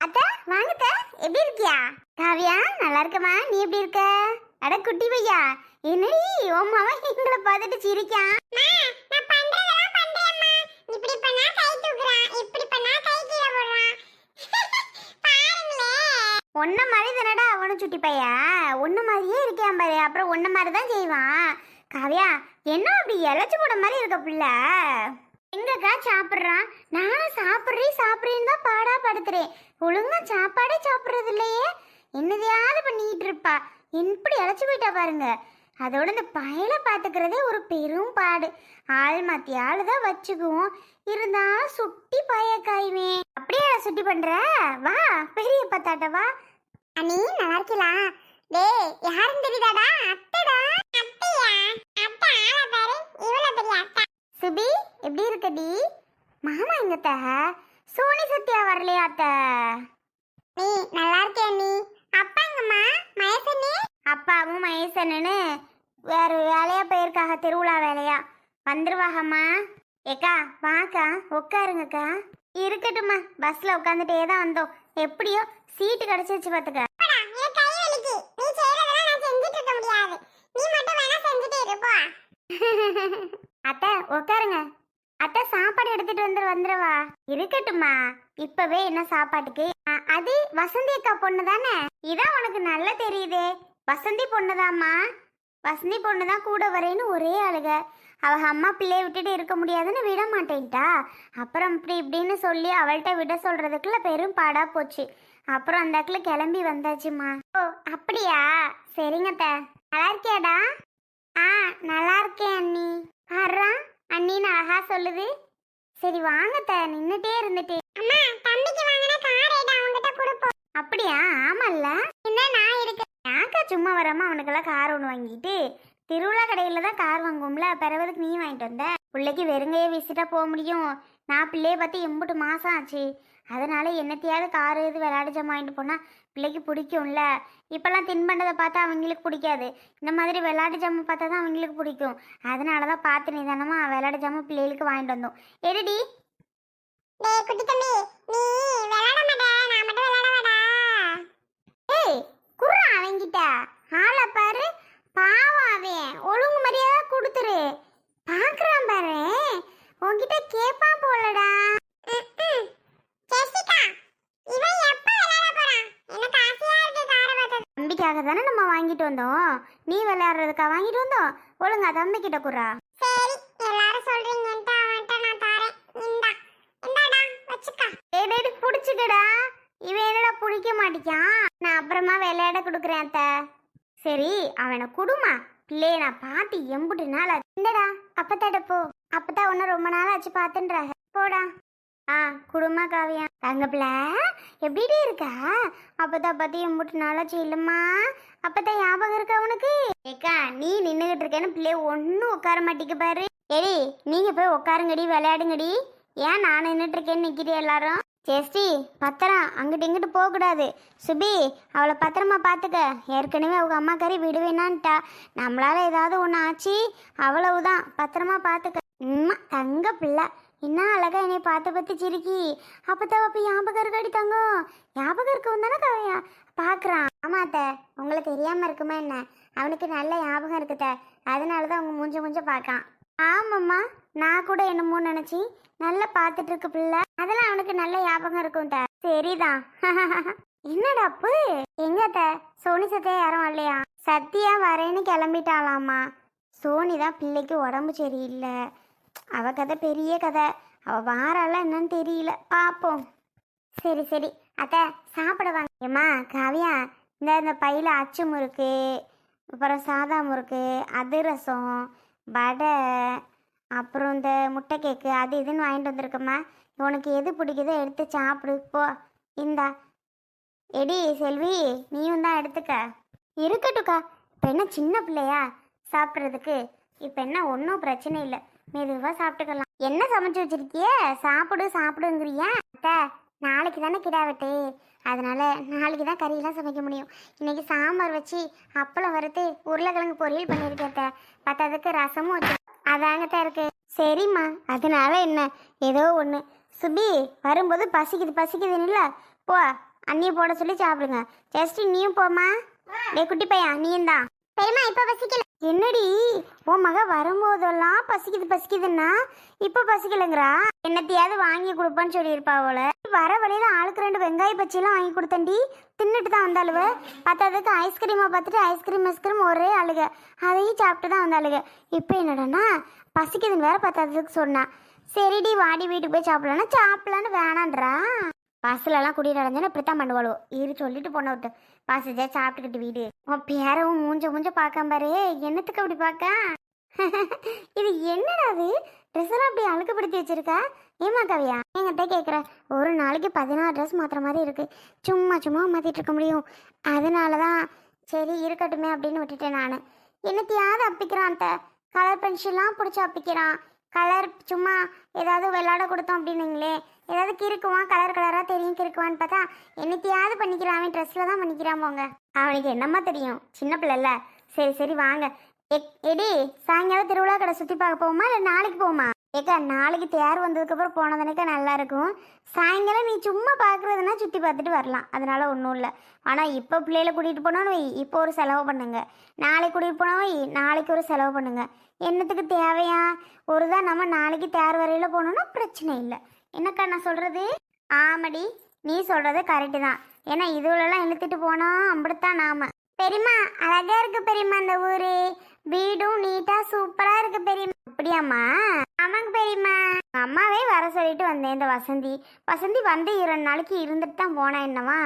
வாங்கத்த எப்படி இருக்கியா? காவியா நல்லா இருக்கமா நீ எப்படி இருக்க? அட குட்டி பையா. என்னடி உன் மவன் எங்களை பார்த்துட்டு சிரிக்கான். உன்ன மாதிரி தானடா அவனும் சுட்டி பையா? உன்ன மாதிரியே இருக்கான் பாரு. அப்புறம் உன்ன மாதிரி தான் செய்வான். காவியா என்ன அப்படி இழைச்சு போட மாதிரி இருக்க பிள்ளை? எங்கக்கா சாப்பிட்றான் நானும் சாப்பிட்றேன் சாப்பிட்றேன்னு தான் பாடா படுத்துறேன். ஒழுங்கா சாப்பாடே சாப்பிட்றது இல்லையே என்னதையாவது பண்ணிக்கிட்டு இருப்பா. எப்படி அழைச்சி போயிட்டா பாருங்க. அதோட இந்த பயலை பார்த்துக்கிறதே ஒரு பெரும் பாடு. ஆள் மாத்தி ஆள் தான் வச்சுக்குவோம். இருந்தாலும் சுட்டி பயக்காயுமே. அப்படியே சுட்டி பண்ற? வா பெரிய பத்தாட்ட வா. அண்ணி நல்லா இருக்கலாம் டேய் யாருன்னு தெரியுதாடா? அத்தை. சோனி சத்யா வரலையா அத்தை? நீ நல்லா இருக்கியா நீ? அப்பாங்கம்மா மகேசனே அப்பாவும் மகேசனு வேற வேலையா போயிருக்காக திருவிழா வேலையா? வந்துருவாகம்மா. ஏக்கா வாக்கா உட்காருங்கக்கா இருக்கட்டும்மா பஸ்ல உட்காந்துட்டே தான் வந்தோம். எப்படியோ சீட்டு கிடைச்சிருச்சு பாத்துக்க. அத்தை உட்காருங்க அத்தை சாப்பாடு எடுத்துட்டு வந்து வந்துருவா. இருக்கட்டுமா இப்பவே என்ன சாப்பாட்டுக்கு? அது வசந்தி அக்கா பொண்ணு தானே? இதான் உனக்கு நல்லா தெரியுதே. வசந்தி பொண்ணுதாம்மா. வசந்தி பொண்ணு தான் கூட வரேன்னு ஒரே அழுக அவ அம்மா பிள்ளைய விட்டுட்டு இருக்க முடியாதுன்னு விட மாட்டேன்ட்டா. அப்புறம் இப்படி இப்படின்னு சொல்லி அவள்கிட்ட விட சொல்றதுக்குள்ள பெரும் பாடா போச்சு. அப்புறம் அந்த இடத்துல கிளம்பி வந்தாச்சுமா ஓ அப்படியா? சரிங்க நல்லா இருக்கியாடா? ஆ நல்லா இருக்கேன் அண்ணி. வர்றான் அண்ணின்னு அழகா சொல்லுது? சரி வாங்கத்த நின்னுட்டே இருந்துட்டு. அம்மா தம்பிக்கு வாங்கின கார் ஏடா அவன்கிட்ட கொடுப்போம். அப்படியா? ஆமல்ல. என்ன நான் இருக்க யாக்கா சும்மா வராம அவனுக்கெல்லாம் கார் ஒன்று வாங்கிட்டு? திருவிழா கடையில தான் கார் வாங்குவோம்ல பிறவதுக்கு நீ வாங்கிட்டு வந்த? பிள்ளைக்கு வெறுங்கையே வீசிட்டா போக முடியும். நான் பிள்ளைய பார்த்து எம்புட்டு மாசம் ஆச்சு. அதனால என்னத்தையாவது கார் இது விளையாட ஜாமான் வாங்கிட்டு பிள்ளைக்கு பிடிக்கும்ல. இப்போல்லாம் தின்பண்டதை பார்த்தா அவங்களுக்கு பிடிக்காது. இந்த மாதிரி விளையாட்டு ஜாமான் பார்த்தா தான் அவங்களுக்கு பிடிக்கும். அதனால தான் பார்த்து நிதானமாக விளையாட்டு ஜாமான் பிள்ளைகளுக்கு வாங்கிட்டு வந்தோம். எடுடி குட்டி தம்பி நீ விளையாட மாட்டே நான் மட்டும் விளையாட ஏய் குர்ரா அவங்கிட்ட ஆளை பாரு பாவம் அவன் ஒழுங்கு மரியாதை கொடுத்துரு பார்க்கறான் பாரு உன்கிட்ட கேட்பான் போலடா ஜெசிகா இவன் எப்ப விளையாட போறான் எனக்கு ஆசையா இருக்கு காரை பார்த்தது தம்பிக்காக தானே நம்ம வாங்கிட்டு வந்தோம் நீ விளையாடுறதுக்கா வாங்கிட்டு வந்தோம். ஒழுங்கா தம்பி கிட்ட குறா சரி எல்லாரும் சொல்றீங்கன்ட்டு அவன்கிட்ட நான் தாரேன். இந்தா இந்தாடா வச்சுக்க. டேய் டேய் புடிச்சுக்கடா. இவன் என்னடா பிடிக்க மாட்டிக்கான்? நான் அப்புறமா விளையாட கொடுக்குறேன் அத்தை. சரி அவனை குடுமா. பிள்ளைய நான் பார்த்து எம்புட்டு நாள் ஆச்சு. இந்தடா அப்பத்தாட்ட போ. அப்பதான் உன்ன ரொம்ப நாள் ஆச்சு பார்த்துன்றாங்க. போடா. ஆ குடுமா காவியா. தங்க பிள்ளை எப்படி இருக்கா? அப்பதான் பார்த்து எம்புட்டு நாளாச்சு இல்லம்மா. அப்பதான் ஞாபகம் இருக்கா உனக்கு? ஏக்கா நீ நின்னுகிட்டு இருக்கேன்னு பிள்ளைய ஒன்றும் உட்கார மாட்டிக்க பாரு. ஏடி நீங்க போய் உட்காருங்கடி விளையாடுங்கடி. ஏன் நான் நின்றுட்டு இருக்கேன்னு நிக்கிறீ எல்லாரும்? சேஸ்டி பத்திரம் அங்கிட்டு இங்கிட்டு போகக்கூடாது. சுபி அவளை பத்திரமா பார்த்துக்க ஏற்கனவே அவங்க அம்மா கறி விடுவேனான்ட்டா. நம்மளால ஏதாவது ஒன்று ஆச்சு? அவ்வளவுதான். பத்திரமா பார்த்துக்க உம்மா தங்க பிள்ளை. என்ன அழகா என்னை பார்த்து பார்த்து சிரிக்கி. அப்பதான் அப்போ ஞாபகம் இருக்க அடித்தாங்க ஞாபகம் இருக்கவும் தானே கவையா பார்க்குறான் ஆமாத்த உங்களுக்கு தெரியாமல் இருக்குமா என்ன? அவனுக்கு நல்ல ஞாபகம் இருக்குத்த அதனால தான் அவங்க மூஞ்ச மூஞ்ச பார்க்கான். ஆமாம்மா. நான் கூட என்னமோ நினச்சி நல்லா பார்த்துட்டு இருக்கு பிள்ளை. அதெல்லாம் அவனுக்கு நல்ல ஞாபகம் இருக்கும் த சரிதான். என்னடா அப்பு? எங்கத்த சோனி சத்தியா யாரும் இல்லையா சத்தியா வரேன்னு கிளம்பிட்டாளாமா சோனி தான் பிள்ளைக்கு உடம்பு சரியில்லை. அவ கதை பெரிய கதை. அவ வாரால என்னன்னு தெரியல. பாப்போம். சரி சரி. அத்தை சாப்பிட வாங்கியம்மா காவியா இந்த இந்த பையில அச்சு முறுக்கு அப்புறம் சாதா முறுக்கு அதிரசம் வடை அப்புறம் இந்த முட்டை கேக்கு அது இதுன்னு வாங்கிட்டு வந்திருக்கம்மா. உனக்கு எது பிடிக்குதோ எடுத்து சாப்பிடு. போ. இந்தா. எடி செல்வி நீயும் தான் எடுத்துக்க. இருக்கட்டும்க்கா. இப்போ என்ன சின்ன பிள்ளையா சாப்பிட்றதுக்கு? இப்போ என்ன ஒன்றும் பிரச்சனை இல்லை. மெதுவாக சாப்பிட்டுக்கலாம். என்ன சமைச்சு வச்சிருக்கிய? சாப்பிடு சாப்பிடுங்கிறியா? அத்தை நாளைக்கு தானே கிடா வெட்டு அதனால நாளைக்கு தான் கறியெல்லாம் சமைக்க முடியும். இன்னைக்கு சாம்பார் வச்சு அப்பளம் வறுத்து உருளைக்கிழங்கு பொரியல் பண்ணியிருக்கேன் அத்தை. பத்தாததுக்கு ரசமும் வச்சு அதாங்கத்தான் இருக்கு. சரிம்மா. அதனால என்ன? ஏதோ ஒன்று சுபி வரும்போது பசிக்குது பசிக்குதுன்னு போ அண்ணியை போட சொல்லி சாப்பிடுங்க. ஜஸ்ட் நீயும் போமா டே குட்டி பையன் நீயும் தான். சரிம்மா இப்போ பசிக்கல. என்னடி உன் மக வரும்போதெல்லாம் பசிக்குது பசிக்குதுன்னா இப்போ பசிக்கலைங்கிறா? என்னத்தையாவது வாங்கி கொடுப்பான்னு சொல்லியிருப்பா போல. வர வழியில் ஆளுக்கு ரெண்டு வெங்காய பச்சியெல்லாம் வாங்கி கொடுத்தண்டி தின்னுட்டு தான் வந்தாளுவ. பத்தாததுக்கு ஐஸ்கிரீமை பார்த்துட்டு ஐஸ்கிரீம் ஐஸ்கிரீம் ஒரே அழுக அதையும் சாப்பிட்டு தான் வந்தாளுக. இப்போ என்னடான்னா பசிக்குதுன்னு வேற பத்தாததுக்கு சொன்னா. சரிடி வாடி வீட்டுக்கு போய் சாப்பிடலான்னா சாப்பிடலான்னு வேணான்றா? பஸ்லலாம் கூட்டிகிட்டு அடைஞ்சோன்னா இப்படித்தான் பண்ணுவாளோ? இரு சொல்லிட்டு போன விட்டு பாசஜா சாப்பிட்டுக்கிட்டு வீடு. உன் பேரவும் மூஞ்ச மூஞ்ச பார்க்காம பாரு. என்னத்துக்கு அப்படி பார்க்க? இது என்னடா அது? ட்ரெஸ் எல்லாம் அப்படி அழுக்குப்படுத்தி வச்சிருக்கா? ஏமா கவியா? என்கிட்ட கேட்குற ஒரு நாளைக்கு பதினாறு ட்ரெஸ் மாத்திர மாதிரி இருக்கு. சும்மா சும்மா மாற்றிட்டு இருக்க முடியும். அதனால தான் சரி இருக்கட்டுமே அப்படின்னு விட்டுட்டேன் நான். என்னத்தையாவது அப்பிக்கிறான் அந்த கலர் பென்சில்லாம் பிடிச்சி அப்பிக்கிறான். கலர் சும்மா ஏதாவது விளையாட கொடுத்தோம் அப்படின்னுங்களே. ஏதாவது கிறுக்குவான் கலர் கலராக தெரியும் கிறுக்குவான்னு பார்த்தா என்னத்தையாவது பண்ணிக்கிறான் அவன் ட்ரெஸ்ஸில் தான் பண்ணிக்கிறான் போங்க. அவனுக்கு என்னம்மா தெரியும்? சின்ன பிள்ளைல சரி சரி வாங்க. எக் எடி சாயங்காலம் திருவிழா கடை சுற்றி பார்க்க போவோமா இல்லை நாளைக்கு போவோமா? ஏக்கா நாளைக்கு தேர் வந்ததுக்கப்புறம் போனதுனக்கா நல்லா இருக்கும். சாயங்காலம் நீ சும்மா பார்க்குறதுனா சுற்றி பார்த்துட்டு வரலாம். அதனால ஒன்றும் இல்லை. ஆனால் இப்போ பிள்ளைகளை கூட்டிகிட்டு போனோன்னு வை இப்போ ஒரு செலவு பண்ணுங்க. நாளைக்கு கூட்டிகிட்டு போனா வை நாளைக்கு ஒரு செலவு பண்ணுங்க. என்னத்துக்கு தேவையா? ஒரு தான் நம்ம நாளைக்கு தேர் வரையில் போனோன்னா பிரச்சனை இல்லை. என்னக்கா நான் சொல்கிறது ஆமடி நீ சொல்கிறது கரெக்டு தான். ஏன்னா இதுலலாம் இழுத்துட்டு போனோம் அப்படித்தான் நாம. பெரியம்மா அழகா இருக்கு பெரியம்மா அந்த ஊரு. வீடும் நீட்டா சூப்பரா இருக்கு பெரியம்மா. அப்படியாம்மா? ஆமாங்க பெரியம்மா. அம்மாவே வர சொல்லிட்டு வந்தேன் இந்த வசந்தி. வசந்தி வந்து இரண்டு நாளைக்கு இருந்துட்டு தான் போனா என்னவா?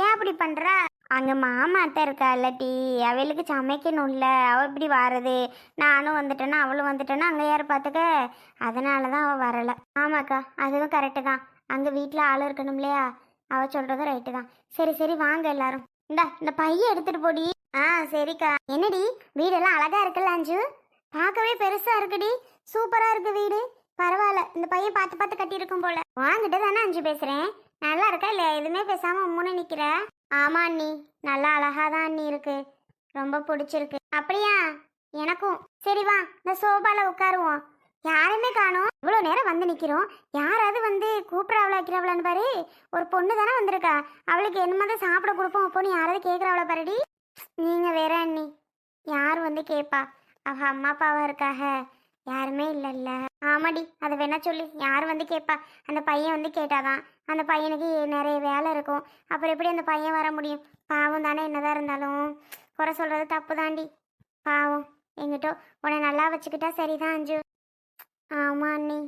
ஏன் அப்படி பண்றா? அங்கே மாமா அத்தை இருக்கா இல்லாட்டி அவளுக்கு சமைக்கணும்ல அவள் இப்படி வாரது. நானும் வந்துட்டேன்னா அவளும் வந்துட்டேன்னா அங்கே யார் பார்த்துக்க அதனால தான் அவள் வரலை. ஆமாக்கா அதுவும் கரெக்டு தான். அங்கே வீட்டில் ஆள் இருக்கணும் இல்லையா? அவள் சொல்கிறதும் ரைட்டு தான். சரி சரி வாங்க எல்லாரும். இந்தா இந்த பைய எடுத்துகிட்டு போடி. ஆ சரிக்கா. என்னடி வீடெல்லாம் அழகாக இருக்குல்ல அஞ்சு? பார்க்கவே பெருசாக இருக்குடி சூப்பராக இருக்கு வீடு. பரவாயில்ல இந்த பையன் பார்த்து பார்த்து கட்டியிருக்கும் போல. வாங்கிட்டு தானே அஞ்சு பேசுகிறேன் நல்லா இருக்கா இல்லையா? எதுவுமே பேசாமல் உம்முன்னு நிற்கிற ஆமா அண்ணி. நல்லா அழகா தான் அண்ணி இருக்கு. ரொம்ப பிடிச்சிருக்கு. அப்படியா? எனக்கும். சரி வா இந்த சோபால உட்காருவோம். யாருமே காணோம். இவ்வளோ நேரம் வந்து நிற்கிறோம் யாராவது வந்து கூப்பிட்றாவளா வைக்கிறவளான்னு பாரு. ஒரு பொண்ணு தானே வந்திருக்கா. அவளுக்கு என்ன மாதிரி சாப்பிட கொடுப்போம். அப்போன்னு யாராவது கேட்குறாவளா பாருடி. நீங்கள் வேற அண்ணி. யார் வந்து கேட்பா அவ அம்மா அப்பாவாக இருக்காக. யாருமே இல்லைல்ல. ஆமாடி அதை வேணா சொல்லி. யார் வந்து கேட்பா? அந்த பையன் வந்து கேட்டாதான். அந்த பையனுக்கு நிறைய வேலை இருக்கும். அப்புறம் எப்படி அந்த பையன் வர முடியும்? பாவம் தானே என்னதான் இருந்தாலும். குறை சொல்கிறது தப்பு தாண்டி பாவம். எங்கிட்ட உன்னை நல்லா வச்சுக்கிட்டா சரிதான் அஞ்சு. ஆமா அண்ணி.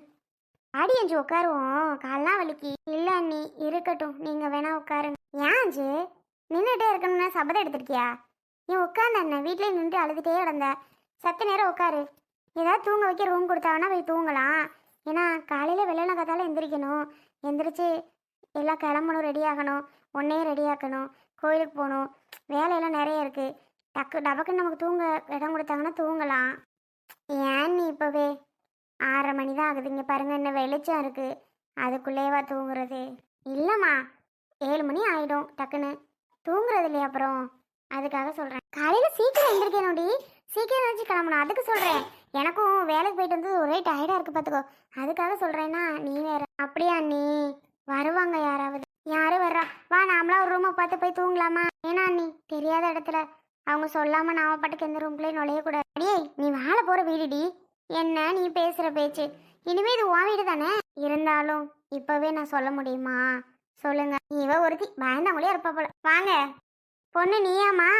ஆடி அஞ்சு உட்காருவோம். கால்லாம் வலிக்கு. இல்லை அண்ணி. இருக்கட்டும். நீங்க வேணா உட்காருங்க. ஏன் அஞ்சு? நின்றுட்டே இருக்கணும்னா சபதம் எடுத்துருக்கியா? நீ உட்காந்த அண்ணன். வீட்லயே நின்று அழுதுகிட்டே கிடந்த. சத்து நேரம் உட்காரு. ஏதாவது தூங்க வைக்க ரூம் கொடுத்தாங்கன்னா போய் தூங்கலாம். ஏன்னா காலையில் வெள்ளன கதால எந்திரிக்கணும். எந்திரிச்சு எல்லாம் கிளம்பணும் ரெடி ஆகணும். ஒன்றையும் ரெடி ஆக்கணும். கோயிலுக்கு போகணும். வேலையெல்லாம் நிறைய இருக்குது டக்கு டபக்குன்னு நமக்கு தூங்க இடம் கொடுத்தாங்கன்னா தூங்கலாம். ஏன் நீ இப்போவே? ஆறரை மணி தான் ஆகுது. இங்கே பாருங்க என்ன வெளிச்சம் இருக்குது அதுக்குள்ளேவா தூங்குறது? இல்லைம்மா. ஏழு மணி ஆகிடும் டக்குன்னு. தூங்குறது இல்லையா அப்புறம்? அதுக்காக சொல்கிறேன் காலையில் சீக்கிரம் எழுந்திரிக்கணும்டி சீக்கிரம் வச்சு கிளம்பணும். அதுக்கு சொல்கிறேன் எனக்கும் வேலைக்கு போயிட்டு வந்து ஒரே டயர்டாக இருக்கு பார்த்துக்கோ அதுக்காக சொல்கிறேன்னா நீ வேற. அப்படியா நீ? வருவாங்க யாராவது. யாரும் வர்றா? வா நாமளா ஒரு ரூமை பார்த்து போய் தூங்கலாமா? ஏன்னா நீ தெரியாத இடத்துல. அவங்க சொல்லாம நாம பாட்டுக்கு எந்த ரூம்குள்ளேயும் நுழையக்கூடாது அடியே நீ வாழ போற வீடுடி. என்ன நீ பேசுற பேச்சு? இனிமே இது உன் வீடு தானே? இருந்தாலும் இப்பவே நான் சொல்ல முடியுமா? சொல்லுங்க. இவ ஒருத்தி பயந்தாங்களே இருப்பா போல. வாங்க. பொண்ணு நீயாமா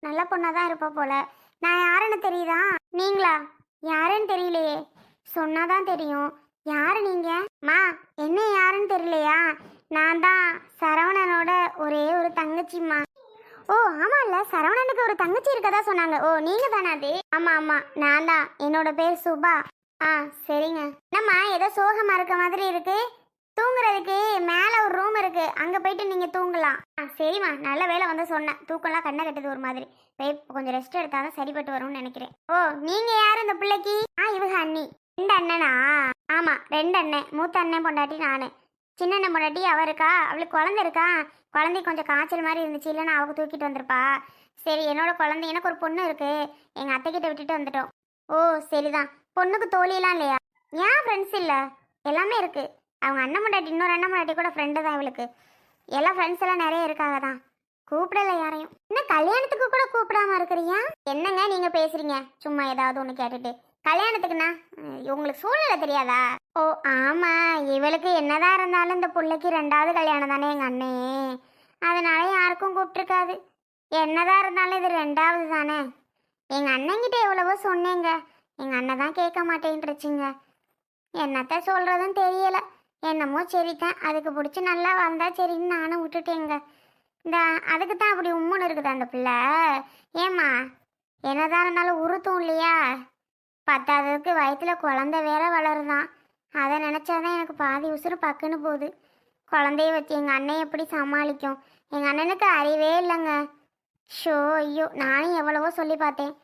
நல்ல பொண்ணாதான் இருப்பா போல. நான் யாருன்னு தெரியுதா? நீங்களா? யாருன்னு தெரியலையே. சொன்னாதான் தெரியும். யாரு நீங்க? மா என்ன யாருன்னு தெரியலையா? நான் தான் சரவணனோட ஒரே ஒரு தங்கச்சிம்மா. ஓ ஆமால சரவணனுக்கு ஒரு தங்கச்சி இருக்கதா சொன்னாங்க. ஓ நீங்க தானே அது? ஆமா ஆமா. நான் தான். என்னோட பேர் சுபா. ஆ சரிங்க. என்னம்மா ஏதோ சோகமா இருக்க மாதிரி இருக்கு? தூங்குறதுக்கு மேல ஒரு ரூம் இருக்கு. அங்க போயிட்டு நீங்க தூங்கலாம். ஆ சரிம்மா நல்ல வேலை வந்து சொன்னேன். தூக்கம்லாம் கண்ணை கட்டுது ஒரு மாதிரி. போய் கொஞ்சம் ரெஸ்ட் எடுத்தாதான் சரிப்பட்டு வரும்னு நினைக்கிறேன். ஓ நீங்க யாரு இந்த பிள்ளைக்கு? ஆ இவங்க அண்ணி. ரெண்டு அண்ணனா? ஆமா ரெண்டு அண்ணன். மூத்த அண்ணன் பொண்டாட்டி நானு. சின்ன அண்ணன் பொண்டாட்டி அவ இருக்கா? அவளுக்கு குழந்தை இருக்கா? குழந்தை கொஞ்சம் காய்ச்சல் மாதிரி இருந்துச்சு. இல்லைன்னா அவக்கு தூக்கிட்டு வந்திருப்பா. சரி என்னோட குழந்தை. எனக்கு ஒரு பொண்ணு இருக்கு. எங்க அத்தைக்கிட்ட விட்டுட்டு வந்துட்டோம். ஓ சரிதான். பொண்ணுக்கு தோழியெல்லாம் இல்லையா? ஏன் ஃப்ரெண்ட்ஸ் இல்லை? எல்லாமே இருக்குது அவங்க அண்ணன் முண்டாட்டி இன்னொரு அண்ணன் முண்டாட்டி கூட ஃப்ரெண்டு தான் இவளுக்கு. எல்லாம் ஃப்ரெண்ட்ஸ் எல்லாம் நிறைய இருக்காங்க தான். கூப்பிடல யாரையும். என்ன கல்யாணத்துக்கு கூட கூப்பிடாம இருக்கிறீங்க? என்னங்க நீங்க பேசுறீங்க? சும்மா ஏதாவது ஒன்று கேட்டுட்டு. கல்யாணத்துக்குண்ணா உங்களுக்கு சூழ்நிலை தெரியாதா? ஓ ஆமா. இவளுக்கு என்னதான் இருந்தாலும் இந்த பிள்ளைக்கு ரெண்டாவது கல்யாணம் தானே எங்க அண்ணே. அதனால யாருக்கும் கூப்பிட்டுருக்காது. என்னதான் இருந்தாலும் இது ரெண்டாவது தானே. எங்க அண்ணங்கிட்ட எவ்வளவோ சொன்னேங்க. எங்க அண்ணன் தான் கேட்க மாட்டேன்ருச்சுங்க என்னத்த சொல்றதுன்னு தெரியலை. என்னமோ சரிதான். அதுக்கு பிடிச்சி நல்லா வந்தா சரின்னு நானும் விட்டுட்டேங்க. இந்த அதுக்கு தான் அப்படி உம்முன்னு இருக்குது அந்த பிள்ளை. ஏம்மா என்னதான் இருந்தாலும் உருத்தும் இல்லையா? பத்தாததுக்கு வயிற்றுல குழந்தை வேற வளருதான். அதை நினச்சாதான் எனக்கு பாதி உசுறு பக்குன்னு போகுது. குழந்தைய வச்சு எங்கள் அண்ணன் எப்படி சமாளிக்கும்? எங்கள் அண்ணனுக்கு அறிவே இல்லைங்க. ஷோ ஐயோ நானும் எவ்வளவோ சொல்லி பார்த்தேன்.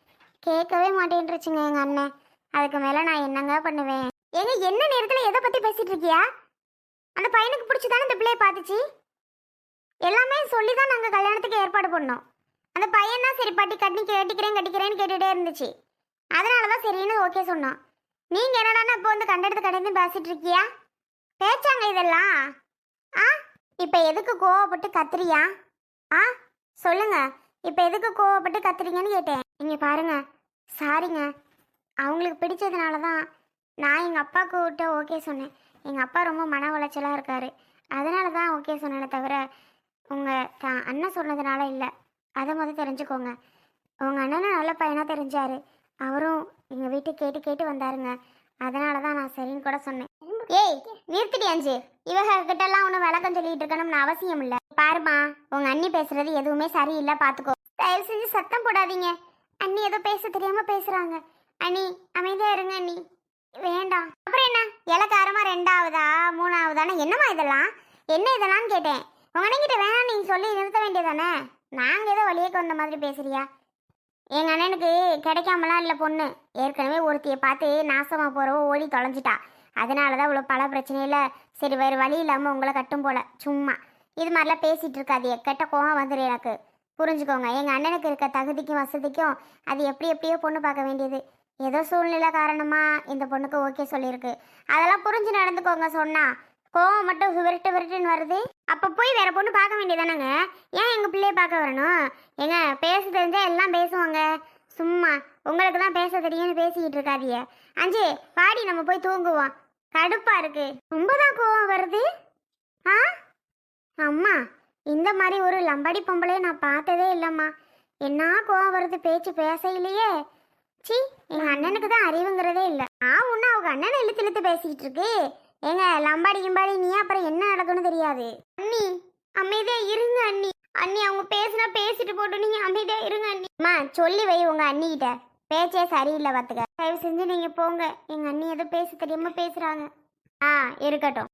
கேட்கவே மாட்டேன்ருச்சுங்க எங்கள் அண்ணன். அதுக்கு மேலே நான் என்னங்க பண்ணுவேன்? ஏங்க என்ன நேரத்தில் எதை பற்றி பேசிகிட்டு இருக்கியா? அந்த பையனுக்கு பிடிச்சதானே இந்த பிள்ளைய பார்த்துச்சு? எல்லாமே சொல்லி தான் நாங்கள் கல்யாணத்துக்கு ஏற்பாடு பண்ணோம். அந்த பையன் தான் சரி பாட்டி கட்டி கேட்டிக்கிறேன் கட்டிக்கிறேன்னு கேட்டுகிட்டே இருந்துச்சு. அதனால தான் சரின்னு ஓகே சொன்னோம் நீங்கள் என்னடா இப்போ வந்து கண்டெடுத்து கடைந்து பேசிட்டு இருக்கியா? பேச்சாங்க இதெல்லாம். ஆ இப்போ எதுக்கு கோவப்பட்டு கத்துறியா? ஆ சொல்லுங்க. இப்போ எதுக்கு கோவப்பட்டு கத்துறீங்கன்னு கேட்டேன். நீங்கள் பாருங்க. சாரிங்க அவங்களுக்கு பிடிச்சதுனால தான் நான் எங்கள் அப்பாவுக்கு விட்ட ஓகே சொன்னேன். எங்கள் அப்பா ரொம்ப மன உளைச்சலாக இருக்காரு. அதனால தான் ஓகே சொன்னேனே தவிர உங்கள் தான் அண்ணன் சொன்னதுனால இல்லை. அதை முதல் தெரிஞ்சுக்கோங்க. உங்கள் அண்ணனும் நல்ல பையனாக தெரிஞ்சாரு. அவரும் எங்கள் வீட்டுக்கு கேட்டு கேட்டு வந்தாருங்க. அதனால தான் நான் சரின்னு கூட சொன்னேன். ஏய் நிறுத்திடி அஞ்சு? இவக கிட்டலாம் ஒன்றும் விளக்கம் சொல்லிட்டு இருக்கணும்னு அவசியம் இல்லை. பாருமா உங்கள் அண்ணி பேசுறது எதுவுமே சரியில்லை பார்த்துக்கோ தயவு செஞ்சு சத்தம் போடாதீங்க. அண்ணி ஏதோ பேச தெரியாமல் பேசுகிறாங்க அண்ணி அமைதியாக இருங்க அண்ணி. வேண்டாம். அப்புறம் என்ன? இலக்காரமா ரெண்டாவதா மூணாவதானே என்னம்மா இதெல்லாம்? என்ன இதெல்லாம் கேட்டேன். உங்க அண்ணன்கிட்ட வேணாம் நீங்க சொல்லி நிறுத்த வேண்டியதானே? நாங்க ஏதோ வழியேக்கு வந்த மாதிரி பேசுறியா? எங்க அண்ணனுக்கு கிடைக்காமலாம் இல்லை பொண்ணு. ஏற்கனவே ஒருத்தியை பார்த்து நாசமா போறவோ ஓடி தொலைஞ்சிட்டா. அதனால தான் இவ்வளோ பல பிரச்சனையில் சரி வேறு வழி இல்லாமல் உங்களை கட்டும் போல. சும்மா. இது மாதிரிலாம் பேசிகிட்டு இருக்காது. கெட்ட கோவம் வந்துடும் எனக்கு. புரிஞ்சுக்கோங்க. எங்கள் அண்ணனுக்கு இருக்க தகுதிக்கும் வசதிக்கும் அது எப்படி எப்படியோ பொண்ணு பார்க்க வேண்டியது. ஏதோ சூழ்நிலை காரணமாக இந்த பொண்ணுக்கு ஓகே சொல்லியிருக்கு. அதெல்லாம் புரிஞ்சு நடந்துக்கோங்க சொன்னா. கோவம் மட்டும் விரட்டு விரட்டுன்னு வருது. அப்போ போய் வேற பொண்ணு பார்க்க வேண்டியதானங்க? ஏன் எங்கள் பிள்ளைய பார்க்க வரணும்? ஏங்க பேச தெரிஞ்சால் எல்லாம் பேசுவாங்க. சும்மா உங்களுக்கு தான் பேச தெரியும்னு பேசிக்கிட்டு இருக்காதிய அஞ்சு பாடி நம்ம போய் தூங்குவோம். கடுப்பாக இருக்கு. ரொம்ப தான் கோவம் வருது. ஆ? அம்மா இந்த மாதிரி ஒரு லம்பாடி பொம்பளைய நான் பார்த்ததே இல்லைம்மா. என்ன கோவம் வருது? பேச்சு பேச இல்லையே சி எங்க அண்ணனுக்கு தான் அறிவுங்கிறதே இல்லை. நான் ஒன்றும் அவங்க அண்ணனை இழுத்து இழுத்து பேசிக்கிட்டு இருக்கு. ஏங்க லம்பாடி கிம்பாடி நீ அப்புறம் என்ன நடக்கும்னு தெரியாது. அண்ணி அமைதியா இருங்க அண்ணி. அண்ணி அவங்க பேசினா பேசிட்டு போட்டு நீங்க அமைதியா இருங்க அண்ணி. அம்மா சொல்லி வை உங்க அண்ணிகிட்ட. பேச்சே சரியில்லை பார்த்துக்க தயவு செஞ்சு நீங்க போங்க. எங்க அண்ணி ஏதோ பேச தெரியாம பேசுறாங்க. ஆ இருக்கட்டும்.